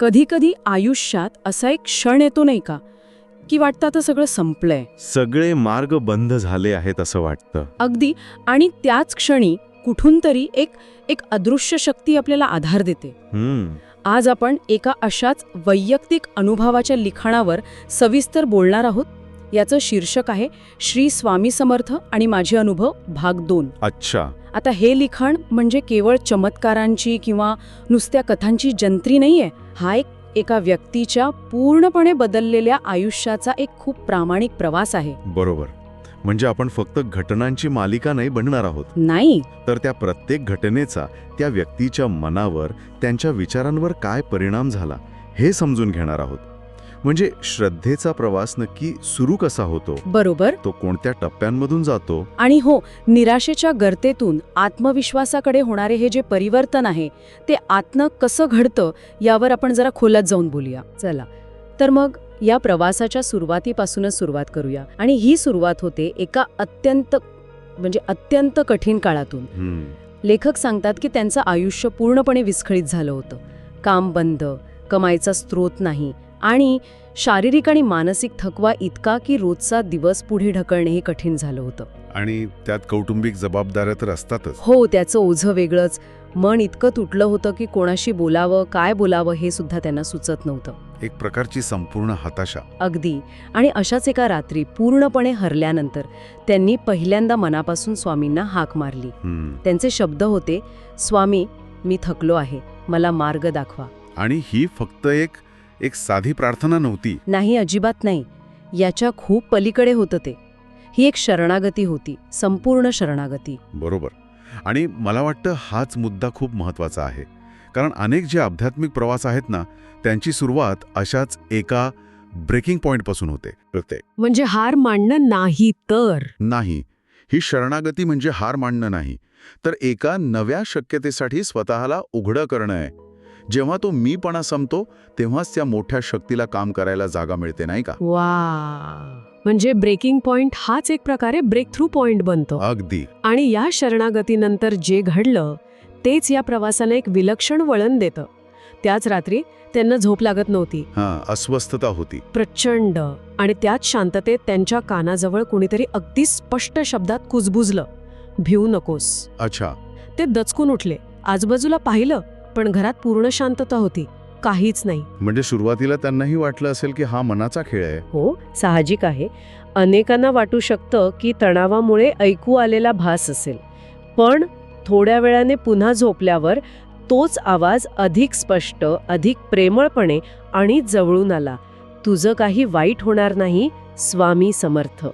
कधी कधी आयुष्यात असा एक क्षण येतो नाही का की वाटतं आता सगळं संपलंय. सगळे मार्ग बंद झाले आहेत असं वाटतं. अगदी आणि त्याच क्षणी कुठून तरी एक एक अदृश्य शक्ती आपल्याला आधार देते. आज आपण एका अशाच वैयक्तिक अनुभवाच्या लिखाणावर सविस्तर बोलणार आहोत. याचं शीर्षक आहे श्री स्वामी समर्थ आणि माझे अनुभव भाग दोन. अच्छा. आता हे लिखाण म्हणजे केवळ चमत्कारांची किंवा नुसत्या कथांची जंत्री नाहीये. हा एक एका व्यक्तीच्या पूर्णपणे बदललेल्या आयुष्याचा एक खूप प्रामाणिक प्रवास आहे. बरोबर. म्हणजे आपण फक्त घटनांची मालिका नाही बनणार आहोत. नाही. तर त्या प्रत्येक घटनेचा त्या व्यक्तीच्या मनावर त्यांच्या विचारांवर काय परिणाम झाला हे समजून घेणार आहोत. म्हणजे श्रद्धेचा प्रवास नक्की सुरू कसा होतो? बरोबर. तो कोणत्या टप्प्यांमधून जातो? आणि हो निराशेच्या गर्तेतून आत्मविश्वासाकडे होणारे हे जे परिवर्तन आहे ते आतनं कसं घडतं यावर आपण जरा खोलात जाऊन बोलूया. चला. तर मग या प्रवासाच्या सुरुवातीपासूनच सुरुवात करूया. आणि ही सुरुवात होते एका अत्यंत म्हणजे अत्यंत कठीण काळातून. लेखक सांगतात की त्यांचं आयुष्य पूर्णपणे विस्कळीत झालं होतं. काम बंद कमाईचा स्रोत नाही आणि शारीरिक आणि मानसिक थकवा इतका की रोजचा दिवस पुढे ढकलणेही कठीण झालं होतं. आणि त्यात कौटुंबिक जबाबदाऱ्या तर असतातच. हो त्याचं ओझं वेगळंच. मन इतकं तुटलं होतं की कोणाशी बोलावं काय बोलावं हे सुद्धा त्यांना सुचत नव्हतं. एक प्रकारची संपूर्ण हताशा. अगदी. आणि अशाच एका रात्री पूर्णपणे हरल्यानंतर त्यांनी पहिल्यांदा मनापासून स्वामींना हाक मारली. त्यांचे शब्द होते स्वामी मी थकलो आहे. मला मार्ग दाखवा. आणि ही फक्त एक एक साधी प्रार्थना नव्हती. नाही अजिबात नाही. याच्या खूप पलीकडे होतं ते. ही एक शरणागती होती संपूर्ण शरणागती. बरोबर. आणि मला वाटतं हाच मुद्दा खूप महत्त्वाचा आहे. कारण अनेक जे आध्यात्मिक प्रवास आहेत ना त्यांची सुरुवात अशाच एका ब्रेकिंग पॉईंटपासून होते. प्रत्येक म्हणजे हार मांडणं नाही तर. नाही. ही शरणागती म्हणजे हार मानणं नाही. तर एका नव्या शक्यतेसाठी स्वतःला उघडं करणं आहे. जेव्हा तो मीपणा संपतो तेव्हाच त्या मोठ्या शक्तीला काम करायला जागा मिळते नाही का? वा म्हणजे ब्रेकिंग पॉइंट हाच एक प्रकारे ब्रेक थ्रू पॉइंट बनतो. अगदी. आणि या शरणागतीनंतर जे घडलं तेच या प्रवासाला एक विलक्षण वळण देतं. त्याच रात्री त्यांना झोप लागत नव्हती. हां अस्वस्थता होती. प्रचंड. आणि त्याच शांततेत त्यांच्या कानाजवळ कुणीतरी अगदी स्पष्ट शब्दात कुजबुजलं. भिऊ नकोस. अच्छा. ते दचकून उठले. आजूबाजूला पाहिलं पण घरात पूर्ण शांतता होती. काहीच नाही. म्हणजे सुरुवातीला त्यांनाही वाटलं असेल की हा मनाचा खेळ आहे. हो साहजिक आहे. अनेकांना वाटू शकतं की तणावामुळे ऐकू आलेला भास असेल. पण थोड्या वेळाने पुन्हा झोपल्यावर तोच आवाज अधिक स्पष्ट अधिक प्रेमळपणे आणि जवळून आला. तुझं काही वाईट होणार नाही स्वामी समर्थ.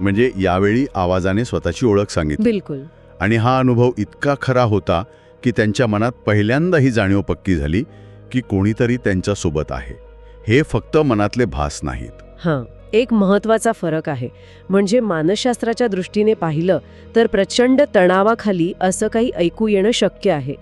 म्हणजे यावेळी आवाजाने स्वतःची ओळख सांगितली. बिलकुल. आणि हा अनुभव इतका खरा होता की त्यांच्या मनात पहिल्यांदा ही जाणीव पक्की झाली की कोणीतरी त्यांच्यासोबत आहे. हे फक्त मनातले भास नाहीत. हां एक महत्त्वाचा फरक आहे. म्हणजे मानसशास्त्राच्या दृष्टीने पाहिलं तर प्रचंड तणावाखाली असं काही ऐकू येणं शक्य आहे.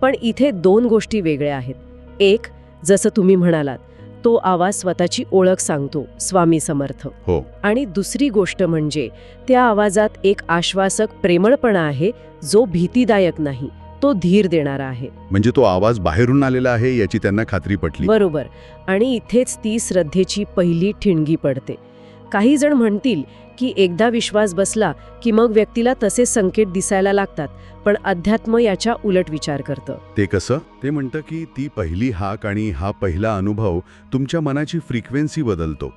पण इथे दोन गोष्टी वेगळ्या आहेत. एक जसं तुम्ही म्हणालात तो आवाज स्वतःची ओळख सांगतो स्वामी समर्थ. हो. आणि दुसरी गोष्ट म्हणजे त्या आवाजात एक आश्वासक प्रेमळपणा आहे जो भीतीदायक नाही. तो धीर देणारा आहे. म्हणजे तो आवाज बाहेरून आलेला आहे याची त्यांना खात्री पटली. बरोबर. आणि इथेच ती श्रद्धेची पहिली ठिणगी पडते. काही जण म्हणतील की एकदा विश्वास बसला की मग व्यक्तीला तसे संकेत दिसायला लागतात पण अध्यात्म याच्या उलट विचार करतं. ते कसं? ते म्हणतं की ती पहिली हाक आणि हा पहिला अनुभव तुमच्या मनाची फ्रिक्वेन्सी बदलतो.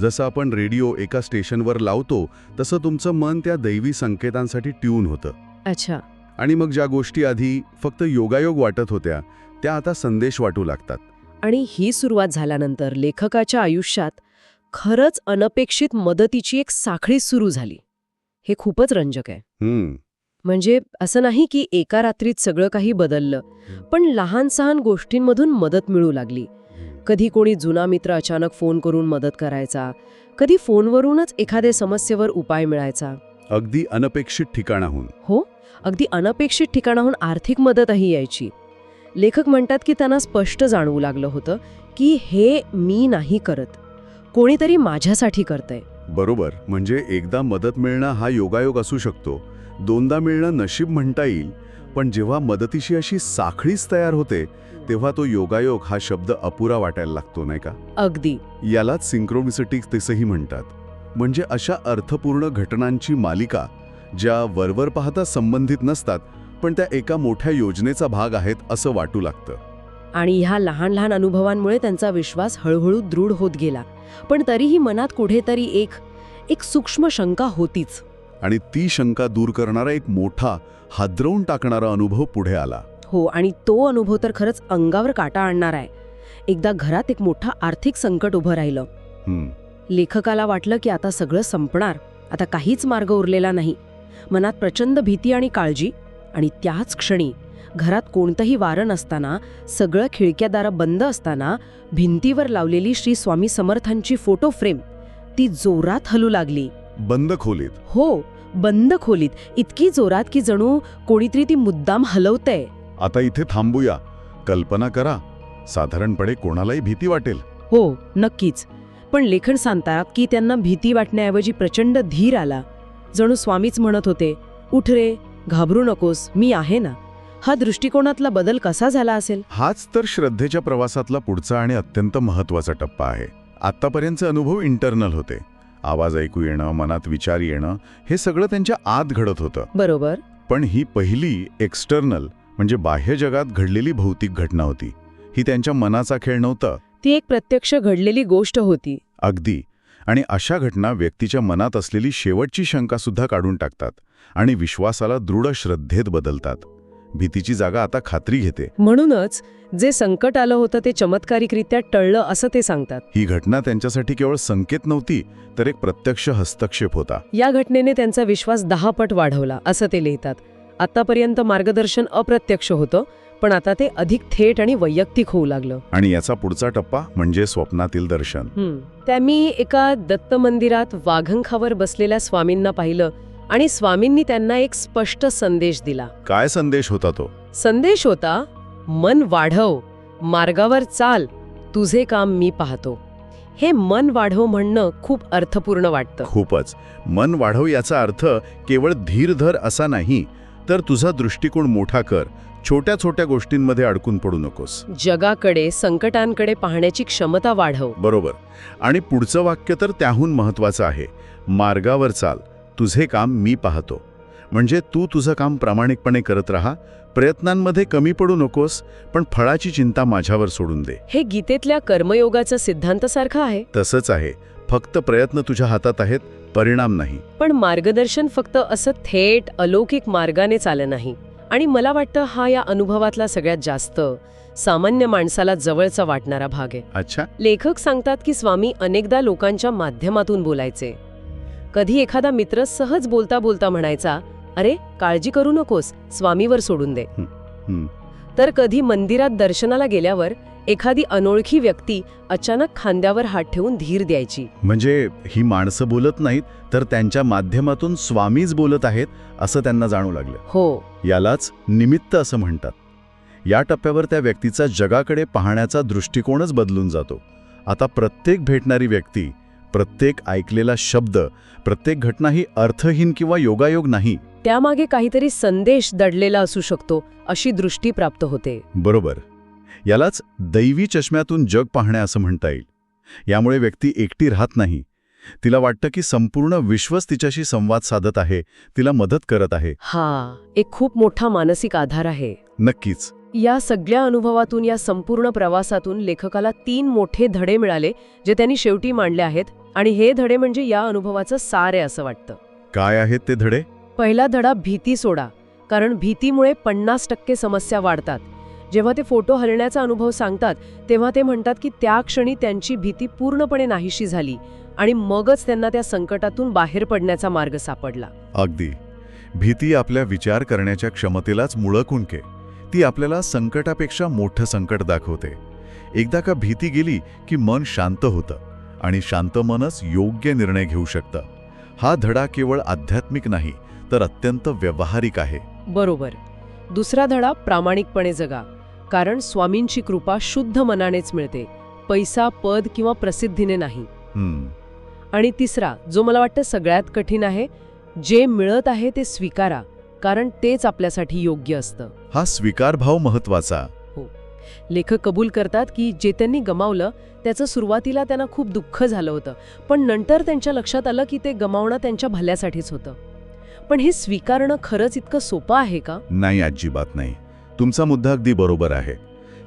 जसं आपण रेडिओ एका स्टेशनवर लावतो तसं तुमचं मन त्या दैवी संकेतांसाठी ट्यून होतं. अच्छा. आणि मग ज्या गोष्टी आधी फक्त योगायोग वाटत होत्या त्या आता संदेश वाटू लागतात. आणि ही सुरुवात झाल्यानंतर लेखकाच्या आयुष्यात खरंच अनपेक्षित मदतीची एक साखळी सुरू झाली. हे खूपच रंजक आहे. म्हणजे असं नाही की एका रात्रीत सगळं काही बदललं पण लहान सहान गोष्टींमधून मदत मिळू लागली. कधी कोणी जुना मित्र अचानक फोन करून मदत करायचा कधी फोनवरूनच एखाद्या समस्येवर उपाय मिळायचा. अगदी अनपेक्षित ठिकाणाहून. हो? अगदी अनपेक्षित ठिकाणाहून आर्थिक मदतही यायची. लेखक म्हणतात की त्यांना स्पष्ट जाणवू लागलं होतं की हे मी नाही करत. कोणीतरी माझ्यासाठी करतंय. बरोबर. म्हणजे एकदा मदत मिळणं हा योगायोग असू शकतो. दोनदा मिळणं नशीब म्हणता येईल. पण जेव्हा मदतीशी अशी साखळीच तयार होते तेव्हा तो योगायोग हा शब्द अपुरा वाटायला लागतो नाही का? अगदी. यालाच सिंक्रोनिसिटी तसंही म्हणतात. म्हणजे अशा अर्थपूर्ण घटनांची मालिका ज्या वरवर पाहता संबंधित नसतात पण त्या एका मोठ्या योजनेचा भाग आहेत असं वाटू लागतं. आणि ह्या लहान लहान अनुभवांमुळे त्यांचा विश्वास हळूहळू दृढ होत गेला. पण तरीही मनात कुठेतरी एक एक सूक्ष्म शंका होतीच. आणि ती शंका दूर करणारा एक मोठा हादरवून टाकणारा अनुभव पुढे आला. हो आणि तो अनुभव तर खरंच अंगावर काटा आणणार आहे. एकदा घरात एक मोठा आर्थिक संकट उभं राहिलं. लेखकाला वाटलं की आता सगळं संपणार. आता काहीच मार्ग उरलेला नाही. मनात प्रचंड भीती आणि काळजी आणि त्याच क्षणी घरात कोणतंही वारं नसताना सगळं खिडक्यादारं बंद असताना भिंतीवर लावलेली श्री स्वामी समर्थांची फोटो फ्रेम ती जोरात हलू लागली. बंद खोलीत. हो बंद खोलीत. इतकी जोरात की जणू कोणीतरी ती मुद्दाम हलवतंय. आता इथे थांबूया. कल्पना करा. साधारणपणे कोणालाही भीती वाटेल. हो नक्कीच. पण लेखन सांगतात की त्यांना भीती वाटण्याऐवजी प्रचंड धीर आला. जणू स्वामीच म्हणत होते उठ रे घाबरू नकोस मी आहे ना. हा दृष्टिकोनातला बदल कसा झाला असेल? हाच तर श्रद्धेच्या प्रवासातला पुढचा आणि अत्यंत महत्त्वाचा टप्पा आहे. आत्तापर्यंतचे अनुभव इंटरनल होते. आवाज ऐकू येणं मनात विचार येणं हे सगळं त्यांच्या आत घडत होतं. बरोबर. पण ही पहिली एक्सटर्नल म्हणजे बाह्य जगात घडलेली भौतिक घटना होती. ही त्यांच्या मनाचा खेळ नव्हता. ती एक प्रत्यक्ष घडलेली गोष्ट होती. अगदी. आणि अशा घटना व्यक्तीच्या मनात असलेली शेवटची शंका सुद्धा काढून टाकतात आणि विश्वासाला दृढ श्रद्धेत बदलतात. भीतीची जागा आता खात्री घेते. म्हणूनच जे संकट आलं होतं ते चमत्कारिकरित्या टळलं असं ते सांगतात. ही घटना त्यांच्यासाठी केवळ संकेत नव्हती तर एक प्रत्यक्ष हस्तक्षेप होता. या घटनेने त्यांचा विश्वास दहा पट वाढवला असं ते लिहितात. आतापर्यंत मार्गदर्शन अप्रत्यक्ष होतं पण आता ते अधिक थेट आणि वैयक्तिक होऊ लागलं. आणि याचा पुढचा टप्पा म्हणजे स्वप्नातील दर्शन. त्या मी एका दत्त मंदिरात वाघंखावर बसलेल्या स्वामींना पाहिलं आणि स्वामींनी त्यांना एक स्पष्ट संदेश दिला. काय संदेश होता तो? संदेश होता मन वाढव मार्गावर चाल तुझे काम मी पाहतो. हे मन वाढव म्हणणं खूप अर्थपूर्ण वाटतं. खूपच. मन वाढव याचा अर्थ केवळ धीर धर असा नाही तर तुझा दृष्टिकोन मोठा कर छोट्या छोट्या गोष्टींमध्ये अडकून पडू नकोस. जगाकडे संकटांकडे पाहण्याची क्षमता वाढव. बरोबर. आणि पुढचं वाक्य तर त्याहून महत्वाचं आहे. मार्गावर चाल. तुझे काम मी पाहतो. म्हणजे तू तुझं काम प्रामाणिकपणे करत राहा. प्रयत्नांमध्ये कमी पडू नकोस पण फळाची चिंता माझ्यावर सोडून दे. हे गीतेतल्या कर्मयोगाचा सिद्धांतासारखं आहे? तसंच आहे. फक्त प्रयत्न तुझ्या हातात आहेत परिणाम नाही. पण मार्गदर्शन फक्त असं थेट अलौकिक मार्गाने चालं नाही. आणि मला वाटतं हा या अनुभवातला सगळ्यात जास्त सामान्य माणसाला जवळचा वाटणारा भाग आहे. अच्छा. लेखक सांगतात की स्वामी अनेकदा लोकांच्या माध्यमातून बोलायचे. कधी एखादा मित्र सहज बोलता बोलता म्हणायचा अरे काळजी करू नकोस स्वामीवर सोडून दे. हं. तर कधी मंदिरात दर्शनाला गेल्यावर एखादी अनोळखी व्यक्ती अचानक खांद्यावर हात ठेवून धीर द्यायची. म्हणजे ही माणसं बोलत नाहीत तर त्यांच्या माध्यमातून स्वामीच बोलत आहेत असं त्यांना जाणू लागलं. हो. यालाच निमित्त असं म्हणतात. या टप्प्यावर त्या व्यक्तीचा जगाकडे पाहण्याचा दृष्टिकोनच बदलून जातो. आता प्रत्येक भेटणारी व्यक्ती प्रत्येक ऐकलेला शब्द प्रत्येक घटना ही अर्थहीन किंवा योगायोग नाही. त्यामागे काहीतरी संदेश दडलेला असू शकतो अशी दृष्टी प्राप्त होते. बरोबर. यालाच दैवी चष्म्यातून जग पाहणे असं म्हणता येईल. यामुळे व्यक्ती एकटी राहत नाही. तिला वाटतं की संपूर्ण विश्वच तिच्याशी संवाद साधत आहे तिला मदत करत आहे. हा एक खूप मोठा मानसिक आधार आहे. नक्कीच. या सगळ्या अनुभवातून या संपूर्ण प्रवासातून लेखकाला तीन मोठे धडे मिळाले जे त्यांनी शेवटी मांडले आहेत आणि हे धडे म्हणजे या अनुभवाचं सार आहे असं वाटतं. काय आहेत ते धडे? पहिला धडा भीती सोडा कारण भीतीमुळे पन्नास टक्के समस्या वाढतात. जेव्हा ते फोटो हलण्याचा अनुभव सांगतात तेव्हा ते म्हणतात की त्या क्षणी त्यांची भीती पूर्णपणे नाहीशी झाली आणि मगच त्यांना त्या संकटातून बाहेर पडण्याचा मार्ग सापडला. अगदी. भीती आपल्या विचार करण्याच्या क्षमतेलाच मुळकुंके ती आपल्याला संकटापेक्षा मोठं संकट दाखवते. एकदा का भीती गेली की मन शांत होतं आणि शांत मनच योग्य निर्णय घेऊ शकतं. हा धडा केवळ आध्यात्मिक नाही तर अत्यंत व्यावहारिक आहे. बरोबर. दुसरा धडा प्रामाणिकपणे जगा. कारण स्वामींची कृपा शुद्ध मनानेच मिळते. पैसा पद किंवा प्रसिद्धीने नाही. आणि तिसरा जो मला वाटतं सगळ्यात कठीण आहे जे मिळत आहे ते स्वीकारा कारण तेच आपल्यासाठी योग्य असतं. हा स्वीकारभाव महत्त्वाचा लेखक कबूल करतात की जे त्यांनी गमावलं त्याचं सुरुवातीला त्यांना खूप दुःख झालं होतं पण नंतर त्यांच्या लक्षात आलं की ते गमावणं त्यांच्या भल्यासाठीच होतं. पण हे स्वीकारणं खरंच इतकं सोपं आहे का? नाही अजिबात नाही. तुमचा मुद्दा अगदी बरोबर आहे.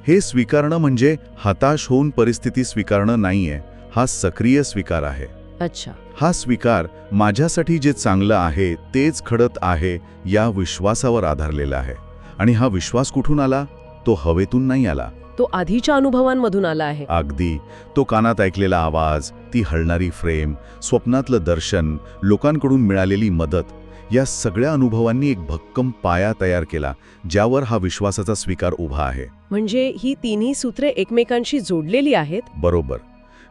हे स्वीकारणं म्हणजे हताश होऊन परिस्थिती स्वीकारणं नाहीये हा सक्रिय स्वीकार आहे. अच्छा. हा स्वीकार माझ्यासाठी जे चांगलं आहे तेच घडत आहे या विश्वासावर आधारलेला आहे. आणि हा विश्वास कुठून आला? तो हवेतून नाही आला. तो आधीच्या अनुभवांमधून आला आहे. अगदी. तो कानात ऐकलेला आवाज ती हलणारी फ्रेम स्वप्नातलं दर्शन लोकांकडून मिळालेली मदत या सगळ्या अनुभवांनी एक भक्कम पाया तयार केला ज्यावर हा विश्वासाचा स्वीकार उभा आहे. म्हणजे ही तिन्ही सूत्रे एकमेकांशी जोडलेली आहेत? बरोबर.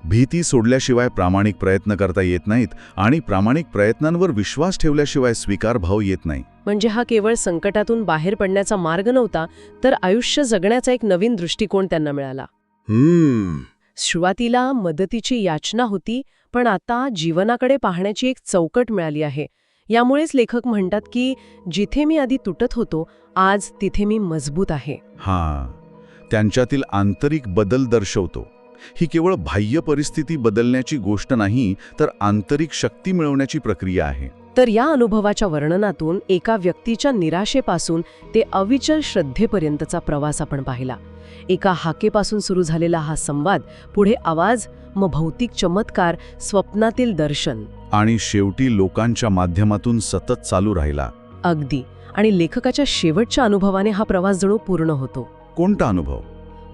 भीती सोडल्याशिवाय प्रामाणिक प्रयत्न करता येत नाहीत आणि प्रामाणिक प्रयत्नांवर विश्वास ठेवल्याशिवाय स्वीकार भाव येत नाही. म्हणजे हा केवळ संकटातून बाहेर पडण्याचा मार्ग नव्हता तर आयुष्य जगण्याचा एक नवीन दृष्टिकोन त्यांना मिळाला. हम्म. सुरुवातीला मदतीची याचना होती पण आता जीवनाकडे पाहण्याची एक चौकट मिळाली आहे. यामुळेच लेखक म्हणतात की जिथे मी आधी तुटत होतो आज तिथे मी मजबूत आहे. हां. त्यांच्यातील आंतरिक बदल दर्शवतो. ही केवळ बाह्य परिस्थिती बदलण्याची गोष्ट नाही तर आंतरिक शक्ती मिळवण्याची प्रक्रिया आहे. तर या अनुभवाच्या वर्णनातून एका व्यक्तीच्या निराशेपासून ते अविचल श्रद्धेपर्यंतचा प्रवास आपण पाहिला. एका हाकेपासून सुरू झालेला हा संवाद पुढे आवाज मग भौतिक चमत्कार स्वप्नातील दर्शन. आणि शेवटी लोकांच्या माध्यमातून सतत चालू राहिला. अगदी. आणि लेखकाच्या शेवटच्या अनुभवाने हा प्रवास जणू पूर्ण होतो. कोणता अनुभव?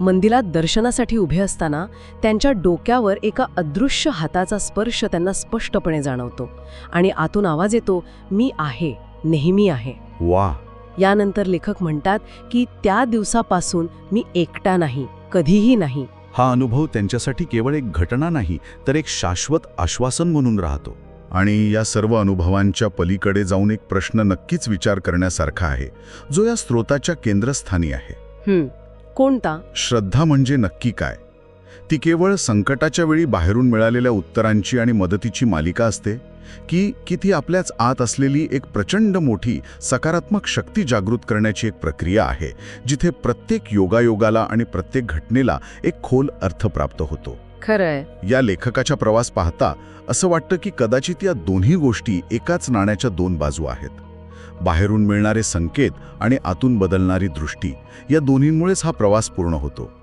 मंदिरात दर्शनासाठी उभे असताना त्यांच्या डोक्यावर एका अदृश्य हाताचा स्पर्श त्यांना स्पष्टपणे जाणवतो. आणि आतून आवाज येतो मी आहे. नेहमी आहे. वा. यानंतर लेखक म्हणतात की त्या दिवसापासून मी एकटा नाही कधीही नाही. हा अनुभव त्यांच्यासाठी केवळ एक घटना नाही तर एक शाश्वत आश्वासन म्हणून राहतो. आणि या सर्व अनुभवांच्या पलीकडे जाऊन एक प्रश्न नक्कीच विचार करण्यासारखा आहे जो या स्रोताच्या केंद्रस्थानी आहे. हं, कोणता? श्रद्धा म्हणजे नक्की काय? ती केवळ संकटाच्या वेळी बाहेरून मिळालेल्या उत्तरांची आणि मदतीची मालिका असते की की ती आपल्याच आत असलेली एक प्रचंड मोठी सकारात्मक शक्ती जागृत करण्याची एक प्रक्रिया आहे जिथे प्रत्येक योगायोगाला आणि प्रत्येक घटनेला एक खोल अर्थ प्राप्त होतो. खरंय. या लेखकाच्या प्रवास पाहता असं वाटतं की कदाचित या दोन्ही गोष्टी एकाच नाण्याच्या दोन बाजू आहेत. बाहेरून मिळणारे संकेत आणि आतून बदलणारी दृष्टी या दोन्हींमुळेच हा प्रवास पूर्ण होतो.